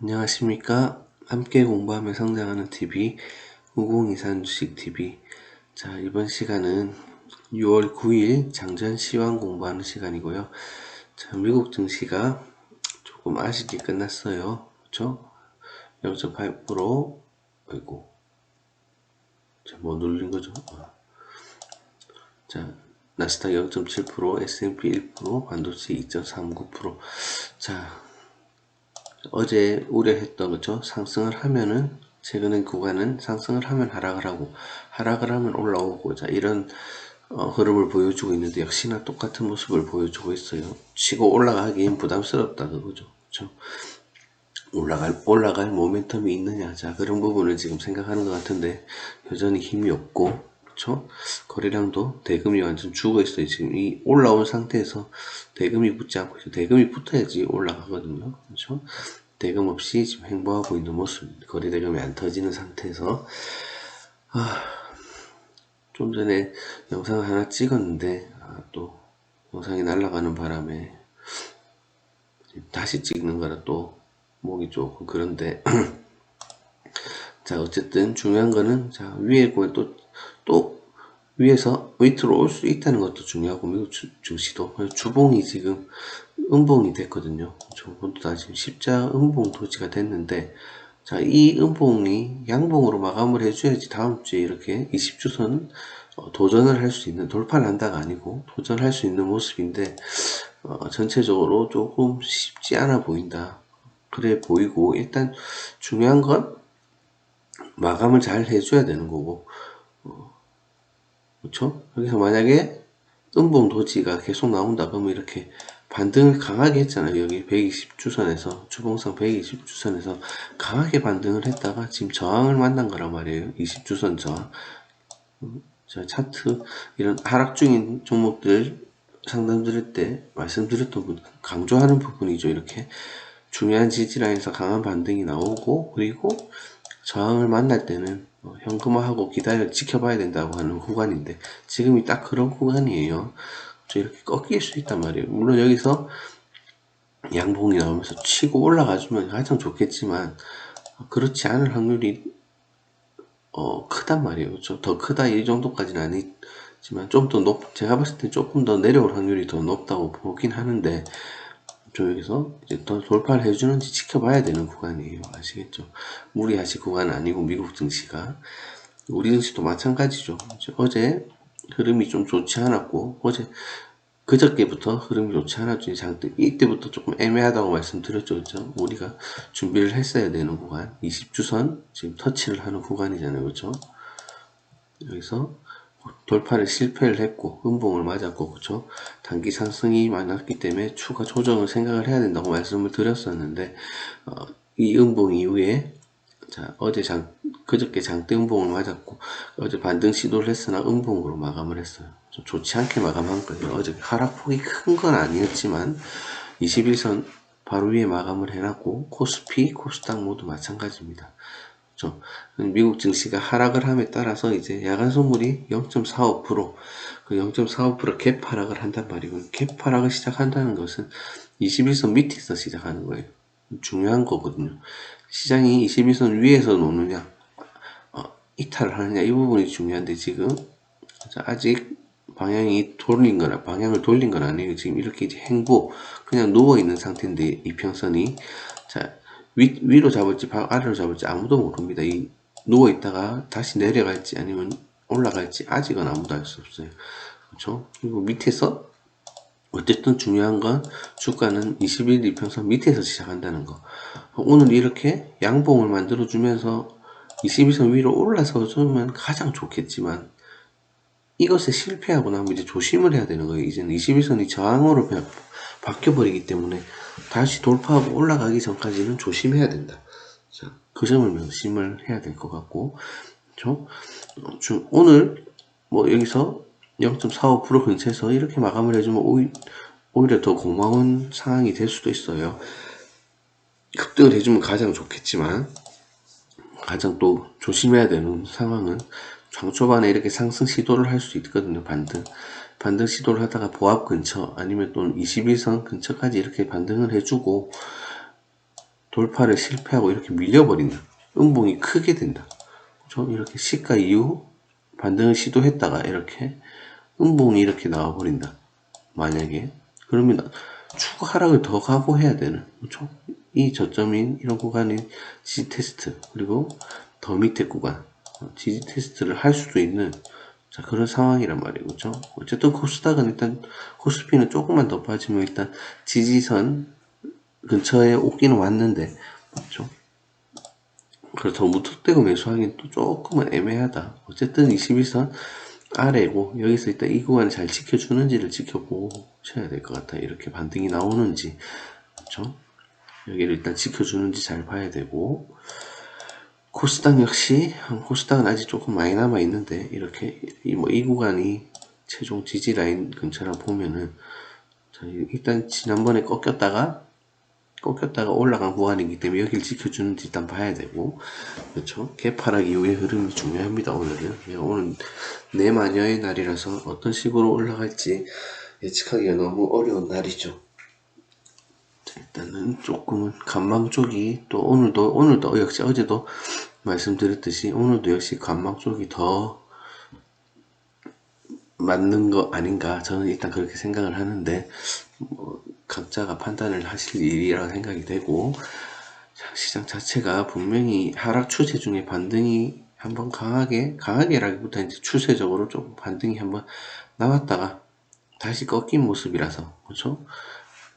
안녕하십니까. 함께 공부하며 성장하는 TV, 9023 주식TV. 자, 이번 시간은 6월 9일 장전 시황 공부하는 시간이고요. 자, 미국 증시가 조금 아쉽게 끝났어요. 그쵸? 0.8%, 아이고. 자, 뭐 눌린 거죠? 어. 자, 나스닥 0.7%, S&P 1%, 반도체 2.39%. 자, 어제 우려했던 거죠. 상승을 하면은 최근의 구간은 상승을 하면 하락을 하고 하락을 하면 올라오고 자 이런 어, 흐름을 보여주고 있는데 역시나 똑같은 모습을 보여주고 있어요. 치고 올라가기엔 부담스럽다 그거죠. 그렇죠? 올라갈 올라갈 모멘텀이 있느냐 자 그런 부분을 지금 생각하는 것 같은데 여전히 힘이 없고 그렇죠? 거래량도 대금이 완전 죽어 있어요. 지금 이 올라온 상태에서 대금이 붙지 않고 있어요. 대금이 붙어야지 올라가거든요. 그렇죠? 대금 없이 지금 행보하고 있는 모습. 거래 대금이 안 터지는 상태에서 아, 좀 전에 영상을 하나 찍었는데 아, 또 영상이 날아가는 바람에 다시 찍는 거라 또 목이 조금 그런데 자 어쨌든 중요한 거는 자 위에 또또 위에서 밑으로 올 수 있다는 것도 중요하고 미국 증시도 주봉이 지금 음봉이 됐거든요. 저번도 다 지금 십자 음봉 도지가 됐는데 자 이 음봉이 양봉으로 마감을 해줘야지 다음 주에 이렇게 20주선 어, 도전을 할 수 있는 돌파를 한다가 아니고 도전할 수 있는 모습인데 어, 전체적으로 조금 쉽지 않아 보인다. 그래 보이고 일단 중요한 건 마감을 잘 해줘야 되는 거고 어, 그렇죠? 여기서 만약에 음봉 도지가 계속 나온다 그러면 이렇게 반등을 강하게 했잖아요. 여기 120주선에서 주봉상 120주선에서 강하게 반등을 했다가 지금 저항을 만난 거란 말이에요. 20주선 저항. 저 차트 이런 하락 중인 종목들 상담 드릴 때 말씀드렸던 분 강조하는 부분이죠. 이렇게 중요한 지지라인에서 강한 반등이 나오고 그리고 저항을 만날 때는 어, 현금화하고 기다려 지켜봐야 된다고 하는 구간인데 지금이 딱 그런 구간이에요. 이렇게 꺾일 수 있단 말이에요. 물론 여기서 양봉이 나오면서 치고 올라가주면 가장 좋겠지만 그렇지 않을 확률이 어, 크단 말이에요. 그렇죠? 더 크다 이 정도까지는 아니지만 좀 더 높, 제가 봤을 때 조금 더 내려올 확률이 더 높다고 보긴 하는데 저 여기서 이제 더 돌파를 해주는지 지켜봐야 되는 구간이에요. 아시겠죠? 무리하실 구간 아니고 미국 증시가 우리 증시도 마찬가지죠. 어제 흐름이 좀 좋지 않았고 어제 그저께부터 흐름이 좋지 않았죠. 장대 이때부터 조금 애매하다고 말씀드렸죠. 그렇죠? 우리가 준비를 했어야 되는 구간 20주선 지금 터치를 하는 구간이잖아요. 그렇죠? 여기서 돌파를 실패를 했고 음봉을 맞았고 그렇죠? 단기 상승이 많았기 때문에 추가 조정을 생각을 해야 된다고 말씀을 드렸었는데 어, 이 음봉 이후에 자, 어제 장, 그저께 장대 음봉을 맞았고, 어제 반등 시도를 했으나 음봉으로 마감을 했어요. 좀 좋지 않게 마감한 거예요. 어제 하락폭이 큰 건 아니었지만, 21선 바로 위에 마감을 해놨고, 코스피, 코스닥 모두 마찬가지입니다. 그렇죠? 미국 증시가 하락을 함에 따라서 이제 야간 선물이 0.45%, 그 0.45%갭 하락을 한단 말이고, 갭 하락을 시작한다는 것은 21선 밑에서 시작하는 거예요. 중요한 거거든요. 시장이 21선 위에서 노느냐 어, 이탈을 하느냐 이 부분이 중요한데 지금 아직 방향이 돌린 거나 방향을 돌린 건 아니에요 지금 이렇게 이제 행보 그냥 누워 있는 상태인데 이평선이 자 위, 위로 잡을지 아래로 잡을지 아무도 모릅니다 이 누워 있다가 다시 내려갈지 아니면 올라갈지 아직은 아무도 알 수 없어요 그렇죠 그리고 밑에서 어쨌든 중요한 건 주가는 21일 이평선 밑에서 시작한다는 거. 오늘 이렇게 양봉을 만들어 주면서 22선 위로 올라서 주면 가장 좋겠지만 이것에 실패하고 나면 이제 조심을 해야 되는 거예요. 이제는 21선이 저항으로 바뀌어 버리기 때문에 다시 돌파하고 올라가기 전까지는 조심해야 된다. 자, 그 점을 명심을 해야 될 것 같고, 그렇죠? 오늘 뭐 여기서 0.45% 근처에서 이렇게 마감을 해주면 오히, 오히려 더 고마운 상황이 될 수도 있어요. 급등을 해주면 가장 좋겠지만 가장 또 조심해야 되는 상황은 장 초반에 이렇게 상승 시도를 할 수 있거든요. 반등. 반등 시도를 하다가 보합 근처 아니면 또 21선 근처까지 이렇게 반등을 해주고 돌파를 실패하고 이렇게 밀려버린다. 음봉이 크게 된다. 그렇죠? 이렇게 시가 이후 반등을 시도했다가 이렇게 음봉이 이렇게 나와버린다. 만약에 그러면 추가 하락을 더 각오해야 되는 그렇죠? 이 저점인 이런 구간인 지지 테스트 그리고 더 밑에 구간 어, 지지 테스트를 할 수도 있는 자 그런 상황이란 말이에요 그렇죠? 어쨌든 코스닥은 일단 코스피는 조금만 더 빠지면 일단 지지선 근처에 오기는 왔는데 그렇죠? 그래서 무턱대고 매수하기는 또 조금은 애매하다. 어쨌든 21선 아래고 여기서 일단 이 구간을 잘 지켜주는지를 지켜보고 쳐야 될 것 같아요. 이렇게 반등이 나오는지 그렇죠? 여기를 일단 지켜주는지 잘 봐야 되고 코스닥 역시 코스닥은 아직 조금 많이 남아 있는데 이렇게 이, 뭐, 이 구간이 최종 지지 라인 근처라 보면은 자, 일단 지난번에 꺾였다가 꺾였다가 올라간 구간이기 때문에 여기를 지켜주는지 일단 봐야 되고 그렇죠? 개파락 이후의 흐름이 중요합니다 오늘은. 예, 오늘 내 마녀의 날이라서 어떤 식으로 올라갈지 예측하기가 너무 어려운 날이죠. 자, 일단은 조금은 간망 쪽이 또 오늘도 오늘도 역시 어제도 말씀드렸듯이 오늘도 역시 간망 쪽이 더 맞는 거 아닌가 저는 일단 그렇게 생각을 하는데 뭐 각자가 판단을 하실 일이라고 생각이 되고 자, 시장 자체가 분명히 하락 추세 중에 반등이 한번 강하게 강하게라기보다 이제 추세적으로 좀 반등이 한번 나왔다가 다시 꺾인 모습이라서 그렇죠?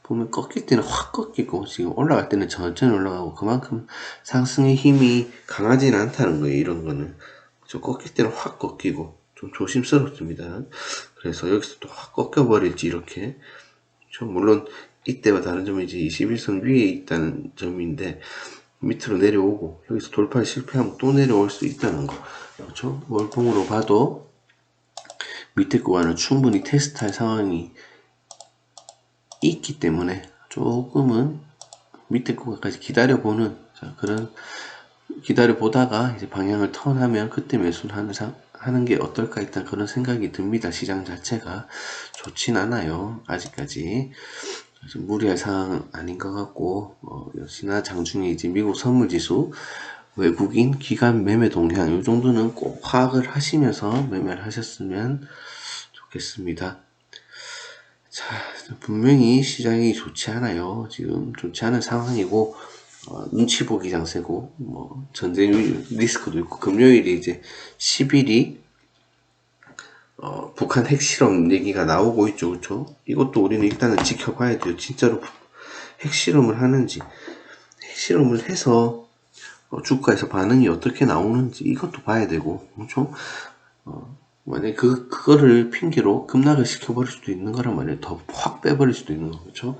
보면 꺾일 때는 확 꺾이고 지금 올라갈 때는 천천히 올라가고 그만큼 상승의 힘이 강하지는 않다는 거예요 이런 거는. 저 꺾일 때는 확 꺾이고 좀 조심스럽습니다. 그래서 여기서 또 확 꺾여버릴지 이렇게. 저 물론 이때와 다른 점은 이제 21선 위에 있다는 점인데 밑으로 내려오고 여기서 돌파 실패하면 또 내려올 수 있다는 거. 그렇죠? 월봉으로 봐도 밑에 구간을 충분히 테스트할 상황이 있기 때문에 조금은 밑에 구간까지 기다려보는 자, 그런 기다려보다가 이제 방향을 턴하면 그때 매수를 하는, 상, 하는 게 어떨까 일단 그런 생각이 듭니다. 시장 자체가 좋진 않아요. 아직까지. 무리할 상황은 아닌 것 같고 어, 역시나 장중에 이제 미국 선물지수 외국인 기관 매매 동향 이 정도는 꼭 파악을 하시면서 매매를 하셨으면 좋겠습니다. 자, 분명히 시장이 좋지 않아요. 지금 좋지 않은 상황이고, 어, 눈치 보기 장세고, 뭐, 전쟁 리스크도 있고, 금요일이 이제 10일이, 어, 북한 핵실험 얘기가 나오고 있죠. 그쵸? 이것도 우리는 일단은 지켜봐야 돼요. 진짜로 핵실험을 하는지, 핵실험을 해서, 어, 주가에서 반응이 어떻게 나오는지 이것도 봐야 되고, 그렇죠? 어, 만약에 그, 그거를 핑계로 급락을 시켜버릴 수도 있는 거란 말이에요. 더 확 빼버릴 수도 있는 거죠. 그렇죠?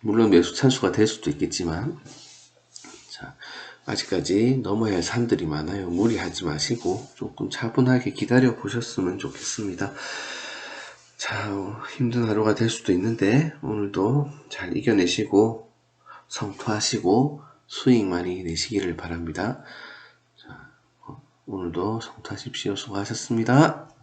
물론 매수 찬수가 될 수도 있겠지만, 자, 아직까지 넘어야 할 산들이 많아요. 무리하지 마시고, 조금 차분하게 기다려 보셨으면 좋겠습니다. 자, 어, 힘든 하루가 될 수도 있는데, 오늘도 잘 이겨내시고, 성투하시고, 수익 많이 내시기를 바랍니다. 오늘도 성투하십시오. 수고하셨습니다.